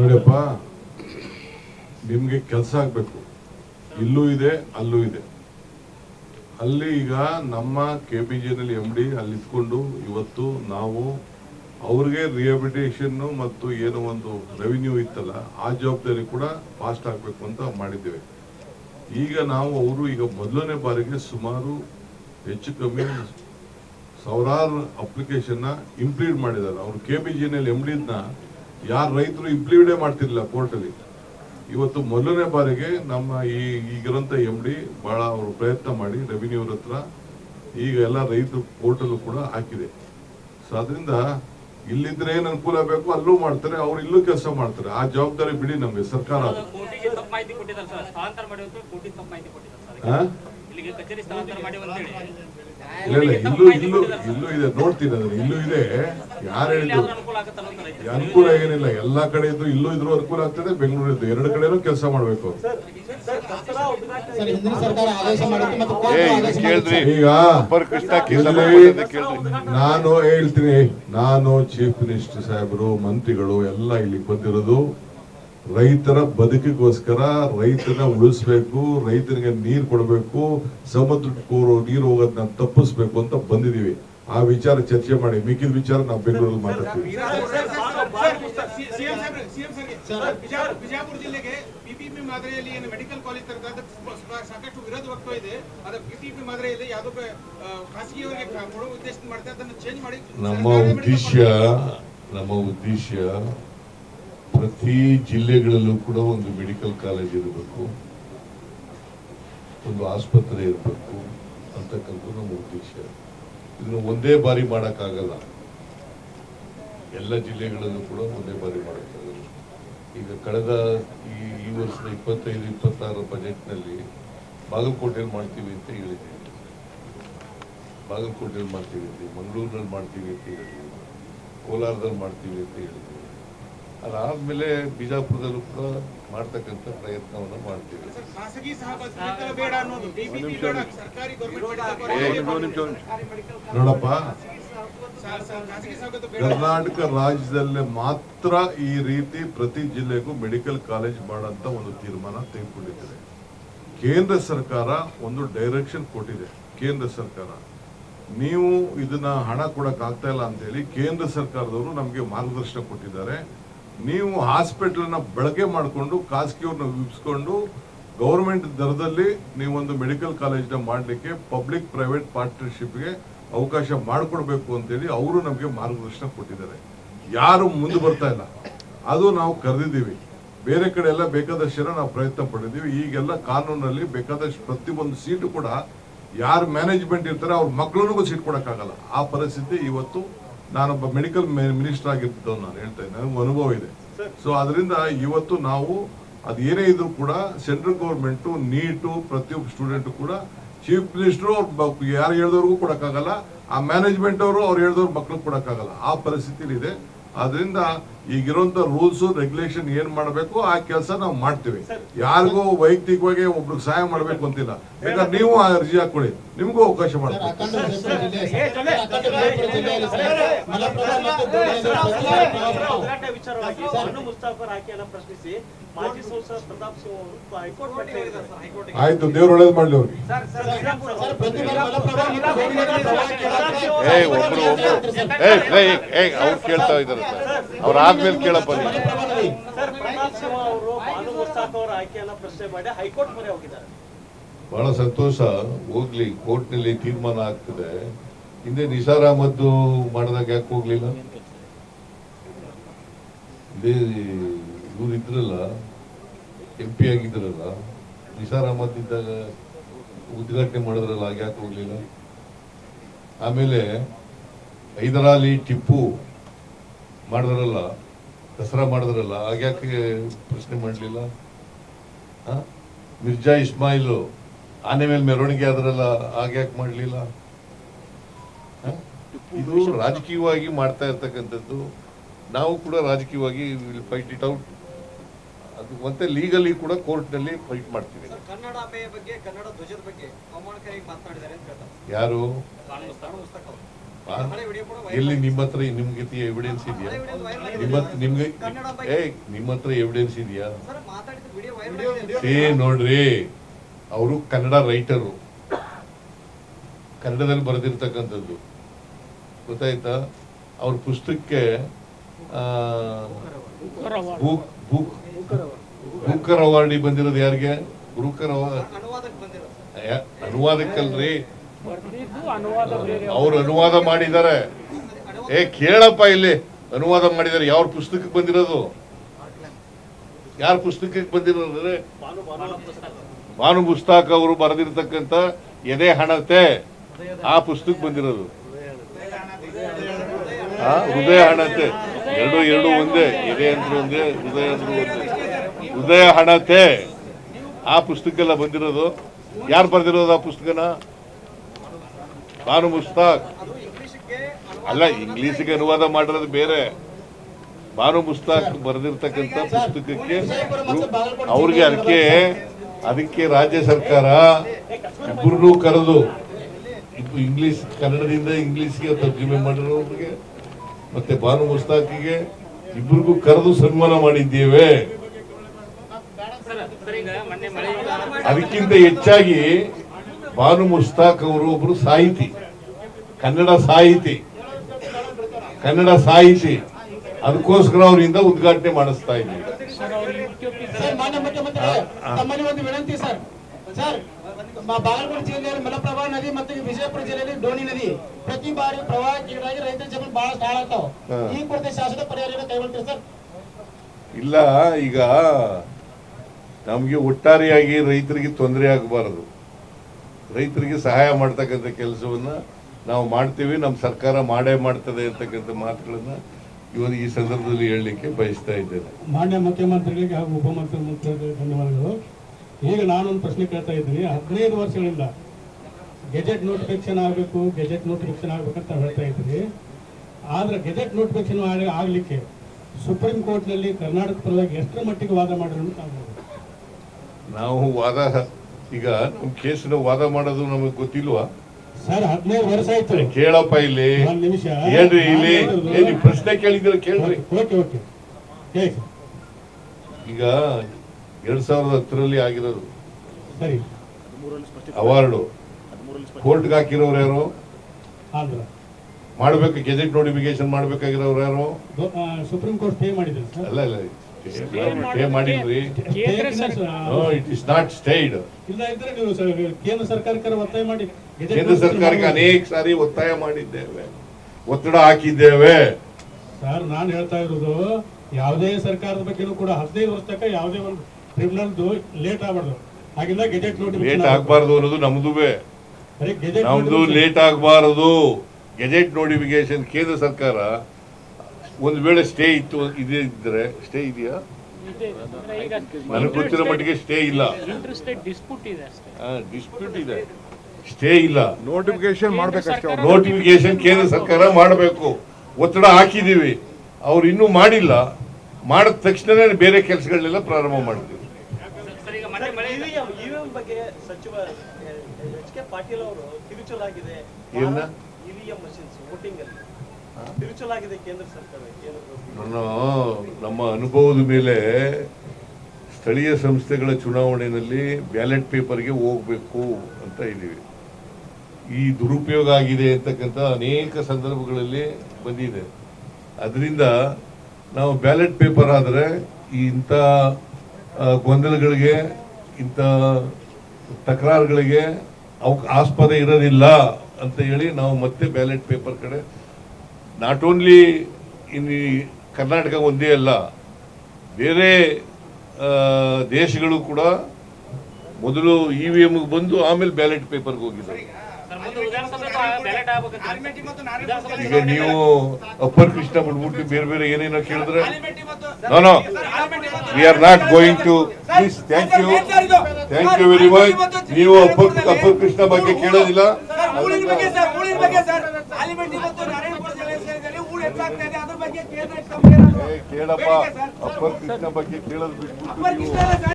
ನೋಡಿಯಪ್ಪ ನಿಮ್ಗೆ ಕೆಲಸ ಆಗ್ಬೇಕು. ಇಲ್ಲೂ ಇದೆ, ಅಲ್ಲೂ ಇದೆ. ಅಲ್ಲಿ ಈಗ ನಮ್ಮ ಕೆ ಪಿ ಜಿನಲ್ಲಿ ಎಂ ಡಿ ಅಲ್ಲಿ ಇದ್ಕೊಂಡು ಇವತ್ತು ನಾವು ಅವ್ರಿಗೆ ರಿಹಬಿಲಿಟೇಷನ್ ಮತ್ತು ಏನೋ ಒಂದು ರೆವಿನ್ಯೂ ಇತ್ತಲ್ಲ, ಆ ಜವಾಬ್ದಾರಿ ಕೂಡ ಫಾಸ್ಟ್ ಆಗಬೇಕು ಅಂತ ಮಾಡಿದ್ದೇವೆ. ಈಗ ನಾವು ಅವರು ಈಗ ಮೊದಲನೇ ಬಾರಿಗೆ ಸುಮಾರು ಹೆಚ್ಚು ಕಮ್ಮಿ ಸಾವಿರಾರು ಅಪ್ಲಿಕೇಶನ್ ಇಂಪ್ಲೀಟ್ ಮಾಡಿದ್ದಾರೆ. ಅವರು ಕೆ ಪಿ ಜಿನಲ್ಲಿ ಎಂ ಡಿನ ಯಾರು ರೈತರು ಇಂಪ್ಲಿಮೆಂಟೇ ಮಾಡ್ತಿರ್ಲಿಲ್ಲ ಕೋರ್ಟಲ್ಲಿ ಇವತ್ತು ಮೊದಲನೇ ಬಾರಿಗೆ ನಮ್ಮ ಈ ಈಗಿರೋಂಥ ಎಂ ಡಿ ಬಹಳ ಅವರು ಪ್ರಯತ್ನ ಮಾಡಿ ರೆವಿನ್ಯೂ ಹತ್ರ ಈಗ ಎಲ್ಲ ರೈತರು ಪೋರ್ಟಲ್ ಕೂಡ ಹಾಕಿದೆ. ಸೊ ಅದರಿಂದ ಇಲ್ಲಿದ್ರೆ ಏನ್ ಅನುಕೂಲ ಬೇಕು ಅಲ್ಲೂ ಮಾಡ್ತಾರೆ ಅವ್ರು ಇಲ್ಲೂ ಕೆಲಸ ಮಾಡ್ತಾರೆ. ಆ ಜವಾಬ್ದಾರಿ ಬಿಡಿ ನಮಗೆ ಸರ್ಕಾರ. ಇಲ್ಲ ಇಲ್ಲ ಇಲ್ಲೂ ಇಲ್ಲೂ ಇಲ್ಲೂ ಇದೆ ನೋಡ್ತೀನಿ ಅದನ್ನ. ಇಲ್ಲೂ ಇದೆ. ಯಾರು ಹೇಳಿದ್ರು ಅನುಕೂಲ ಏನಿಲ್ಲ. ಎಲ್ಲಾ ಕಡೆ ಇದ್ದು ಇಲ್ಲೂ ಇದ್ರೂ ಅನುಕೂಲ ಆಗ್ತದೆ ಬೆಂಗಳೂರು ಇದ್ದು ಎರಡು ಕಡೆನೂ ಕೆಲಸ ಮಾಡ್ಬೇಕು ಸರ್ ಹಿಂದಿನ ಸರ್ಕಾರ ಆದೇಶ ಮಾಡಿತ್ತು ಮತ್ತು ಕೋರ್ಟ್ ಆದೇಶ ಇದು ಈಗ ಅಪ್ಪರ್ ಕೃಷ್ಣ ಕೆಲಸ ಇಲ್ಲಿ ಮಾಡ್ಬೋದಂತ ನಾನು ಹೇಳ್ತೀನಿ ನಾನು ಚೀಫ್ ಮಿನಿಸ್ಟರ್ ಸಾಹೇಬರು ಮಂತ್ರಿಗಳು ಎಲ್ಲ ಇಲ್ಲಿ ಬಂದಿರೋದು ರೈತರ ಬದುಕಿಗೋಸ್ಕರ ರೈತನ ಉಳಿಸ್ಬೇಕು ರೈತನಿಗೆ ನೀರು ಕೊಡಬೇಕು ಸಮುದ್ರಕ್ಕೆ ನೀರು ಹೋಗೋದನ್ನ ತಪ್ಪಿಸ್ಬೇಕು ಅಂತ ಬಂದಿದೀವಿ ಆ ವಿಚಾರ ಚರ್ಚೆ ಮಾಡಿ ಮಿಕ್ಕಿದ ವಿಚಾರ ನಾವು ಬೆಂಗಳೂರಲ್ಲಿ ಮಾತಾಡ್ತೀವಿ. ಸಿಎಂ ಸರ್ ಜಿಲ್ಲೆಗೆ ಪಿಪಿಪಿ ಮಾದರಿಯಲ್ಲಿ ಏನು ಮೆಡಿಕಲ್ ಕಾಲೇಜ್ ತರದ ಅದಕ್ಕೆ ಸಾಕಷ್ಟು ವಿರೋಧ ವ್ಯಕ್ತ ಇದೆ. ಅದ ಪಿಪಿಪಿ ಮಾದರಿಯಲ್ಲಿ ಯಾವುದೋ ಬೆ- ಆ, ಖಾಸಗಿಯವರಿಗೆ ಕ- ಕೊಡೋ ಉದ್ದೇಶದಿಂದ ಮಾಡ್ತಾರೆ ಅದನ್ನು ಚೇಂಜ್ ಮಾಡಿ ನಮ್ಮ ಉದ್ದೇಶ ನಮ್ಮ ಉದ್ದೇಶ ಪ್ರತಿ ಜಿಲ್ಲೆಗಳಲ್ಲೂ ಕೂಡ ಒಂದು ಮೆಡಿಕಲ್ ಕಾಲೇಜ್ ಇರಬೇಕು, ಒಂದು ಆಸ್ಪತ್ರೆ ಇರಬೇಕು ಅಂತಕ್ಕಂಥ ನಮ್ಮ ಉದ್ದೇಶ. ಇದನ್ನು ಒಂದೇ ಬಾರಿ ಮಾಡೋಕ್ಕಾಗಲ್ಲ. ಎಲ್ಲ ಜಿಲ್ಲೆಗಳಲ್ಲೂ ಕೂಡ ಒಂದೇ ಬಾರಿ ಮಾಡೋಕ್ಕಾಗಲ್ಲ. ಈಗ ಕಳೆದ ಈ ಈ ವರ್ಷದ ಇಪ್ಪತ್ತೈದು ಇಪ್ಪತ್ತಾರು ಬಜೆಟ್ನಲ್ಲಿ ಬಾಗಲಕೋಟೆಯಲ್ಲಿ ಮಾಡ್ತೀವಿ ಅಂತ ಹೇಳಿದ್ದೀವಿ ಬಾಗಲಕೋಟೆಯಲ್ಲಿ ಮಾಡ್ತೀವಿ ಅಂತ, ಮಂಗಳೂರಿನಲ್ಲಿ ಮಾಡ್ತೀವಿ ಅಂತ ಹೇಳಿದ್ವಿ ಕೋಲಾರದಲ್ಲಿ ಮಾಡ್ತೀವಿ ಅಂತ ಹೇಳಿದ್ವಿ ಅದಾದ್ಮೇಲೆ ಬಿಜಾಪುರದಲ್ಲೂ ಕೂಡ ಮಾಡ್ತಕ್ಕಂಥ ಪ್ರಯತ್ನವನ್ನು ಮಾಡ್ತೀವಿ. ನೋಡಪ್ಪ. ಕರ್ನಾಟಕ ರಾಜ್ಯದಲ್ಲೇ ಮಾತ್ರ ಈ ರೀತಿ ಪ್ರತಿ ಜಿಲ್ಲೆಗೂ ಮೆಡಿಕಲ್ ಕಾಲೇಜ್ ಮಾಡಂತ ಒಂದು ತೀರ್ಮಾನ ತೆಗೆದುಕೊಂಡಿದ್ದಾರೆ. ಕೇಂದ್ರ ಸರ್ಕಾರ ಒಂದು ಡೈರೆಕ್ಷನ್ ಕೊಟ್ಟಿದೆ ಕೇಂದ್ರ ಸರ್ಕಾರ. ನೀವು ಇದನ್ನ ಹಣ ಕೊಡಕ್ಕಾಗ್ತಾ ಇಲ್ಲ ಅಂತ ಹೇಳಿ ಕೇಂದ್ರ ಸರ್ಕಾರದವರು ನಮಗೆ ಮಾರ್ಗದರ್ಶನ ಕೊಟ್ಟಿದ್ದಾರೆ. ನೀವು ಹಾಸ್ಪಿಟಲ್ನ ಬಳಕೆ ಮಾಡಿಕೊಂಡು, ಖಾಸಗಿಯವ್ರನ್ನ ವಿಪ್ಸ್ಕೊಂಡು ಗೌರ್ಮೆಂಟ್ ದರದಲ್ಲಿ ನೀವೊಂದು ಮೆಡಿಕಲ್ ಕಾಲೇಜ್ನ ಮಾಡಲಿಕ್ಕೆ ಪಬ್ಲಿಕ್ ಪ್ರೈವೇಟ್ ಪಾರ್ಟ್ನರ್ಶಿಪ್ಗೆ ಅವಕಾಶ ಮಾಡಿಕೊಡ್ಬೇಕು ಅಂತೇಳಿ ಅವರು ನಮಗೆ ಮಾರ್ಗದರ್ಶನ ಕೊಟ್ಟಿದ್ದಾರೆ. ಯಾರು ಮುಂದೆ ಬರ್ತಾ ಇಲ್ಲ. ಅದು ನಾವು ಕರೆದಿದ್ದೀವಿ. ಬೇರೆ ಕಡೆ ಎಲ್ಲ ಬೇಕಾದಷ್ಟು ಜನ ನಾವು ಪ್ರಯತ್ನ ಪಟ್ಟಿದ್ದೀವಿ. ಈಗೆಲ್ಲ ಕಾನೂನಲ್ಲಿ ಬೇಕಾದಷ್ಟು ಪ್ರತಿಯೊಂದು ಸೀಟು ಕೂಡ ಯಾರು ಮ್ಯಾನೇಜ್ಮೆಂಟ್ ಇರ್ತಾರೆ ಅವ್ರ ಮಕ್ಕಳನ್ನೂ ಸೀಟ್ ಕೊಡೋಕ್ಕಾಗಲ್ಲ. ಆ ಪರಿಸ್ಥಿತಿ ಇವತ್ತು ನಾನೊಬ್ಬ ಮೆಡಿಕಲ್ ಮಿನಿಸ್ಟರ್ ಆಗಿದ್ದು ನಾನು ಹೇಳ್ತಾ ಇದ್ದೆ. ನನಗೆ ಅನುಭವ ಇದೆ. ಸೊ ಅದರಿಂದ ಇವತ್ತು ನಾವು ಅದು ಏನೇ ಇದ್ರೂ ಕೂಡ ಸೆಂಟ್ರಲ್ ಗೌರ್ಮೆಂಟ್ ನೀಟು ಪ್ರತಿಯೊಬ್ಬ ಸ್ಟೂಡೆಂಟ್ ಕೂಡ ಚೀಫ್ ಮಿನಿಸ್ಟರ್ ಅವ್ರು ಯಾರು ಹೇಳಿದವ್ರಿಗೂ ಕೊಡೋಕ್ಕಾಗಲ್ಲ. ಆ ಮ್ಯಾನೇಜ್ಮೆಂಟ್ ಅವರು ಅವ್ರು ಹೇಳಿದವ್ರ ಮಕ್ಳಿಗೆ ಕೊಡೋಕ್ಕಾಗಲ್ಲ. ಆ ಪರಿಸ್ಥಿತಿ ಇದೆ. ಅದರಿಂದ ಈಗಿರುವಂತ ರೂಲ್ಸ್ ರೆಗ್ಯುಲೇಷನ್ ಏನ್ ಮಾಡಬೇಕು ಆ ಕೆಲಸ ನಾವು ಮಾಡ್ತೀವಿ. ಯಾರಿಗೂ ವೈಯಕ್ತಿಕವಾಗಿ ಒಬ್ರಿಗೆ ಸಹಾಯ ಮಾಡ್ಬೇಕು ಅಂತಿಲ್ಲ. ಯಾಕಂದ್ರೆ ನೀವು ಆ ಅರ್ಜಿ ಹಾಕೊಳ್ಳಿ ನಿಮಗೂ ಅವಕಾಶ ಮಾಡ್ತೀವಿ. ಆಯ್ತು ದೇವ್ರು ಒಳ್ಳೇದು ಮಾಡ್ಲಿ ಅವ್ರಿಗೆ. ಸರ್ ಪ್ರತಿ ಬಾರಿ ಮಲಪ್ರಭಾ ಮತ್ತು ಗೋಡೆಯಿಂದ ಪ್ರವಾಹ ಕೇಳಕ್ಕೆ ಏ ಒಬ್ರು ಒಬ್ರು. ಏ ಏ ಏ ಅವ್ರು ಕೇಳ್ತಾ ಇದ್ದಾರೆ ಸರ್. ಅವ್ರ ಆದ್ಮೇಲೆ ಕೇಳಪ್ಪ ಬಹಳ ಸಂತೋಷ. ಹೋಗ್ಲಿ ಕೋರ್ಟ್ನಲ್ಲಿ ತೀರ್ಮಾನ ಆಗ್ತದೆ. ಹಿಂದೆ ನಿಸಾರ್ ಅಹಮದ್ ಮಾಡಿದಾಗ ಯಾಕೆ ಹೋಗ್ಲಿಲ್ಲ? ಇದೇ ಇವ್ರು ಇದ್ರಲ್ಲ ಎಂ ಪಿ ಆಗಿದ್ರಲ್ಲ ನಿಸಾರ್ ಅಹಮದ್ ಇದ್ದಾಗ ಉದ್ಘಾಟನೆ ಮಾಡಿದ್ರಲ್ಲ ಯಾಕೆ ಹೋಗ್ಲಿಲ್ಲ? ಆಮೇಲೆ ಹೈದರಾಲಿ ಟಿಪ್ಪು ಮಾಡಿದ್ರಲ್ಲ ದಸರಾ ಮಾಡಿದ್ರಲ್ಲ ಆಗ್ಯಾಕೆ ಪ್ರಶ್ನೆ ಮಾಡಲಿಲ್ಲ? ಮಿರ್ಜಾ ಇಸ್ಮಾಯಿಲು ಆನೆ ಮೇಲೆ ಮೆರವಣಿಗೆ ಆದ್ರಲ್ಲ ಆಗ್ಯಾಕೆ ಮಾಡಲಿಲ್ಲ? ಇದು ರಾಜಕೀಯವಾಗಿ ಮಾಡ್ತಾ ಇರ್ತಕ್ಕಂಥದ್ದು. ನಾವು ಕೂಡ ರಾಜಕೀಯವಾಗಿ ಫೈಟ್ ಇಟ್ ಔಟ್ ಅದು ಮತ್ತೆ ಲೀಗಲಿ ಕೂಡ ಕೋರ್ಟ್ನಲ್ಲಿ ಫೈಟ್ ಮಾಡ್ತೀವಿ. ಕನ್ನಡಾಂಬೆಯ ಬಗ್ಗೆ ಕನ್ನಡ ಧ್ವಜದ ಬಗ್ಗೆ ಅವಮಾನಕಾರಿ ಮಾತನಾಡಿದ್ದಾರೆ ಅಂತ ಹೇಳ್ತಾರೆ. ಯಾರು? ಎಲ್ಲಿ ನಿಮ್ಮ ಹತ್ರ ನಿಮ್ಗೆ ಎವಿಡೆನ್ಸ್ ಇದೆಯಾ? ನಿಮ್ಮ ನಿಮ್ಗೆ ಏ ನಿಮ್ಮ ಹತ್ರ ಎವಿಡೆನ್ಸ್ ಇದೆಯಾ? ಏ ನೋಡ್ರಿ ಅವರು ಕನ್ನಡ ರೈಟರು ಕನ್ನಡದಲ್ಲಿ ಬರೆದಿರ್ತಕ್ಕಂಥದ್ದು. ಗೊತ್ತಾಯ್ತಾ? ಅವ್ರ ಪುಸ್ತಕಕ್ಕೆ ಆ, ಬುಕ್ ಬೂಕ್ ಬೂಕರ್ ಅವಾರ್ಡಿ ಬಂದಿರೋದು ಯಾರಿಗೆ? ಬೂಕರ್ ಅವಾರ್ಡ್ ಅನುವಾದಕ್ಕಲ್ರಿ. ಅವ್ರು. ಅನುವಾದ ಮಾಡಿದ್ದಾರೆ. ಏ, ಕೇಳಪ್ಪ ಇಲ್ಲಿ. ಅನುವಾದ ಮಾಡಿದ್ದಾರೆ. ಯಾವ ಪುಸ್ತಕಕ್ಕೆ ಬಂದಿರೋದು? ಯಾರ ಪುಸ್ತಕಕ್ಕೆ ಬಂದಿರೋದ್ರೆ ಭಾನು ಪುಸ್ತಕ ಅವರು ಬರೆದಿರ್ತಕ್ಕಂಥ ಎದೆ ಹಣತೆ ಆ ಪುಸ್ತಕ ಬಂದಿರೋದು. ಹೃದಯ ಹಣತೆ. ಎರಡು ಎರಡು ಒಂದೇ. ಎದೆ ಅಂದ್ರೆ ಒಂದೇ, ಹೃದಯ ಅಂದ್ರೆ ಒಂದೇ. ಹೃದಯ ಹಣತೆ ಆ ಪುಸ್ತಕ ಎಲ್ಲ ಬಂದಿರೋದು. ಯಾರು ಬರೆದಿರೋದು ಆ ಪುಸ್ತಕನ? ಭಾನು ಮುಸ್ತಾಕ್. ಅಲ್ಲ, ಇಂಗ್ಲಿಷ್ಗೆ ಅನುವಾದ ಮಾಡಿರೋದು ಬೇರೆ. ಬಾನು ಮುಸ್ತಾಕ್ ಬರೆದಿರ್ತಕ್ಕಂಥ ಪುಸ್ತಕಕ್ಕೆ ಅವ್ರಿಗೆ ಅದಕ್ಕೆ ಅದಕ್ಕೆ ರಾಜ್ಯ ಸರ್ಕಾರ ಇಬ್ಬರನ್ನೂ ಕರೆದು ಇಂಗ್ಲಿಷ್, ಕನ್ನಡದಿಂದ ಇಂಗ್ಲಿಷ್ಗೆ ತರ್ಜುಮೆ ಮಾಡಿರೋರಿಗೆ, ಮತ್ತೆ ಬಾನು ಮುಸ್ತಾಕಿಗೆ ಇಬ್ಬರಿಗೂ ಕರೆದು ಸನ್ಮಾನ ಮಾಡಿದ್ದೇವೆ. ಅದಕ್ಕಿಂತ ಹೆಚ್ಚಾಗಿ ಬಾನು ಮುಸ್ತಾಕ್ ಅವರು ಒಬ್ರು ಸಾಹಿತಿ. ಕನ್ನಡ ಸಾಹಿತಿ. ಕನ್ನಡ ಸಾಹಿತಿ. ಅದಕ್ಕೋಸ್ಕರ ಅವರಿಂದ ಉದ್ಘಾಟನೆ ಮಾಡಿಸ್ತಾ ಇದ್ದೀವಿ ತಮ್ಮಲ್ಲಿ ಒಂದು ವಿನಂತಿ ಸರ್. ಸರ್ ಬಾಗಲಕೋಟೆ ಜಿಲ್ಲೆಯಲ್ಲಿ ಮಲಪ್ರಭಾ ನದಿ ಮತ್ತು ವಿಜಯಪುರ ಜಿಲ್ಲೆಯಲ್ಲಿ ಡೋಣಿ ನದಿ ಪ್ರತಿ ಬಾರಿ ಪ್ರವಾಹಕ್ಕೀಡಾಗಿ ರೈತರ ಜಮೀನು ಬಹಳ ಹಾಳಾಗ್ತಾವ. ಈ ಕುರಿತು ಶಾಸಕ ಪರಿಹಾರ ಕೈಗೊಳ್ತೀರಿ ಸರ್? ಇಲ್ಲ ಈಗ ನಮಗೆ ಒಟ್ಟಾರೆಯಾಗಿ ರೈತರಿಗೆ ತೊಂದರೆ ಆಗಬಾರದು. ರೈತರಿಗೆ ಸಹಾಯ ಮಾಡ್ತಕ್ಕಂಥ ಕೆಲಸವನ್ನ ನಾವು ಮಾಡ್ತೀವಿ ನಮ್ಮ ಸರ್ಕಾರ ಮಾಡೇ ಮಾಡ್ತದೆ ಅಂತಕ್ಕಂಥ ಮಾತುಗಳನ್ನು ಇವತ್ತು ಈ ಸಂದರ್ಭದಲ್ಲಿ ಹೇಳಲಿಕ್ಕೆ ಬಯಸ್ತಾ ಇದ್ದೇನೆ. ಮಾನ್ಯ ಮುಖ್ಯಮಂತ್ರಿಗಳಿಗೆ ಹಾಗೂ ಉಪಮುಖ್ಯಮಂತ್ರಿಗಳಿಗೆ ಧನ್ಯವಾದಗಳು. ಈಗ ನಾನೊಂದು ಪ್ರಶ್ನೆ ಕೇಳ್ತಾ ಇದ್ದೀನಿ. ಹದಿನೈದು ವರ್ಷಗಳಿಂದ ಗೆಜೆಟ್ ನೋಟಿಫಿಕೇಶನ್ ಆಗಬೇಕು ಗೆಜೆಟ್ ನೋಟಿಫಿಕೇಶನ್ ಆಗಬೇಕಂತ ಹೇಳ್ತಾ ಇದ್ದೀವಿ ಆದರೆ ಗೆಜೆಟ್ ನೋಟಿಫಿಕೇಶನ್ ಆಗಲಿಕ್ಕೆ ಸುಪ್ರೀಂ ಕೋರ್ಟ್ನಲ್ಲಿ ಕರ್ನಾಟಕ ಪರವಾಗಿ ಎಷ್ಟರ ಮಟ್ಟಿಗೆ ವಾದ ಮಾಡಿದ್ರು ಅಂತ ನಾವು ವಾದ ಈಗ ನಮ್ಮ ಕೇಸಿನ ವಾದ ಮಾಡೋದು ನಮಗೆ ಗೊತ್ತಿಲ್ವಾ? ಸರ್ ಹದಿನೈದು ವರ್ಷ ಆಯ್ತು. ಕೇಳಪ್ಪ ಇಲ್ಲಿ. ಏನ್ರಿ ನಿಮಿಷ. ಹೇಳ್ರಿ ಇಲ್ಲಿ. ಏನ್ ಪ್ರಶ್ನೆ ಕೇಳಿದ್ರೆ ಕೇಳ್ರಿ. ಓಕೆ ಓಕೆ ಹೇಳಿ ಸರ್. ಈಗ ಎರಡ್ ಸಾವಿರದ ಹತ್ತರಲ್ಲಿ ಆಗಿರೋದು. ಸರಿ. ಅವಾರ್ಡು. ಕೋರ್ಟ್ಗೆ ಹಾಕಿರೋರು ಯಾರು? ಆಂಧ್ರ ಮಾಡ್ಬೇಕು ಗೆಜೆಟ್ ನೋಟಿಫಿಕೇಶನ್ ಮಾಡ್ಬೇಕಾಗಿರೋರು ಯಾರು? ಸುಪ್ರೀಂ ಕೋರ್ಟ್ ಪೇ ಮಾಡಿದ್ರು ಸರ್. ಅಲ್ಲ ಇಲ್ಲ ಪೇ ಮಾಡಿದ್ರಿ ಇಟ್ ಇಸ್ ನಾಟ್ ಸ್ಟೇಡ್ ಇಲ್ಲ ಇದ್ರೆ ನೀವು ಸರ್ ಕೇಂದ್ರ ಸರ್ಕಾರಕ್ಕೆ ಒತ್ತಾಯ ಮಾಡಿ. ಕೇಂದ್ರ ಸರ್ಕಾರಕ್ಕೆ ಅನೇಕ ಸಾರಿ ಒತ್ತಾಯ ಮಾಡಿದ್ದೇವೆ. ಒತ್ತಡ ಹಾಕಿದ್ದೇವೆ. ಸರ್ ನಾನು ಹೇಳ್ತಾ ಇರೋದು ಯಾವುದೇ ಸರ್ಕಾರದ ಬಗ್ಗೆನೂ ಕೂಡ ಹದಿನೈದು ವರ್ಷ ತನಕ ಯಾವುದೇ ಒಂದು ಟ್ರಿಬ್ಯುನಲ್ ಲೇಟ್ ಆಗಬಾರ್ದು. ಹಾಗಿಲ್ಲ ಗೆಜೆಟ್ ಲೇಟ್ ಆಗಬಾರ್ದು ಆಗ್ಬಾರ್ದು ಅನ್ನೋದು ನಮ್ದುವೆ ಗೆಜೆಟ್ ನಮ್ದು ಲೇಟ್ ಆಗಬಾರದು. ಗೆಜೆಟ್ ನೋಟಿಫಿಕೇಶನ್ ಕೇಂದ್ರ ಸರ್ಕಾರ ಒಂದು ವೇಳೆ ಸ್ಟೇ ಇತ್ತು ಇದೇ ಇದ್ರೆ ಸ್ಟೇ ಇದೆಯಾ? ನನಗೆ ಗೊತ್ತಿರೋ ಮಟ್ಟಿಗೆ ಸ್ಟೇ ಇಲ್ಲ. ಇಂಟ್ರೆಸ್ಟೆಡ್ ಡಿಸ್ಪ್ಯೂಟ್ ಇದೆ ಅಷ್ಟೇ. ಡಿಸ್ಪ್ಯೂಟ್ ಇದೆ. ಸ್ಟೇ ಇಲ್ಲ. ನೋಟಿಫಿಕೇಶನ್ ಮಾಡಬೇಕಷ್ಟೇ ನೋಟಿಫಿಕೇಶನ್ ಕೇಂದ್ರ ಸರ್ಕಾರ ಮಾಡಬೇಕು. ಒತ್ತಡ ಹಾಕಿದ್ದೀವಿ. ಅವ್ರು ಇನ್ನೂ ಮಾಡಿಲ್ಲ. ಮಾಡಿದ ತಕ್ಷಣನೇ ಬೇರೆ ಕೆಲಸಗಳನ್ನೆಲ್ಲ ಪ್ರಾರಂಭ ಮಾಡಿದ್ವಿ ನಾನು ನಮ್ಮ ಅನುಭವದ ಮೇಲೆ ಸ್ಥಳೀಯ ಸಂಸ್ಥೆಗಳ ಚುನಾವಣೆಯಲ್ಲಿ ಬ್ಯಾಲೆಟ್ ಪೇಪರ್ಗೆ ಹೋಗ್ಬೇಕು ಅಂತ ಇದ್ದೀವಿ. ಈ ದುರುಪಯೋಗ ಆಗಿದೆ ಅಂತಕ್ಕಂಥ ಅನೇಕ ಸಂದರ್ಭಗಳಲ್ಲಿ ಬಂದಿದೆ. ಅದರಿಂದ ನಾವು ಬ್ಯಾಲೆಟ್ ಪೇಪರ್ ಆದರೆ ಇಂಥ ಗೊಂದಲಗಳಿಗೆ, ಇಂಥ ತಕರಾರುಗಳಿಗೆ ಅವಕ್ಕೆ ಆಸ್ಪದ ಇರೋದಿಲ್ಲ ಅಂತ ಹೇಳಿ ನಾವು ಮತ್ತೆ ಬ್ಯಾಲೆಟ್ ಪೇಪರ್ ಕಡೆ ನಾಟ್ ಓನ್ಲಿ ಇನ್ ಕರ್ನಾಟಕ ಒಂದೇ ಅಲ್ಲ, ಬೇರೆ ದೇಶಗಳು ಕೂಡ ಮೊದಲು ಇ ವಿ ಎಮ್ಗೆ ಬಂದು ಆಮೇಲೆ ಬ್ಯಾಲೆಟ್ ಪೇಪರ್ಗೆ ಹೋಗಿದ್ದಾರೆ. ಈಗ ನೀವು ಅಪ್ಪರ್ ಕೃಷ್ಣ ಬೇರೆ ಬೇರೆ ಏನೇನೋ ಕೇಳಿದ್ರೆ ಆಲಿಮೆಟ್ಟಿ ಮತ್ತು no no we are not going to please thank you thank you very much ನೀವು ಅಪ್ಪರ್ ಅಪ್ಪರ್ ಕೃಷ್ಣ ಬಗ್ಗೆ ಕೇಳೋದಿಲ್ಲ. ಕೇಳಪ್ಪ. ಅಪ್ಪರ್ ಕೃಷ್ಣ ಬಗ್ಗೆ ಕೇಳೋದು ಬಿಟ್ಬಿಟ್ಟು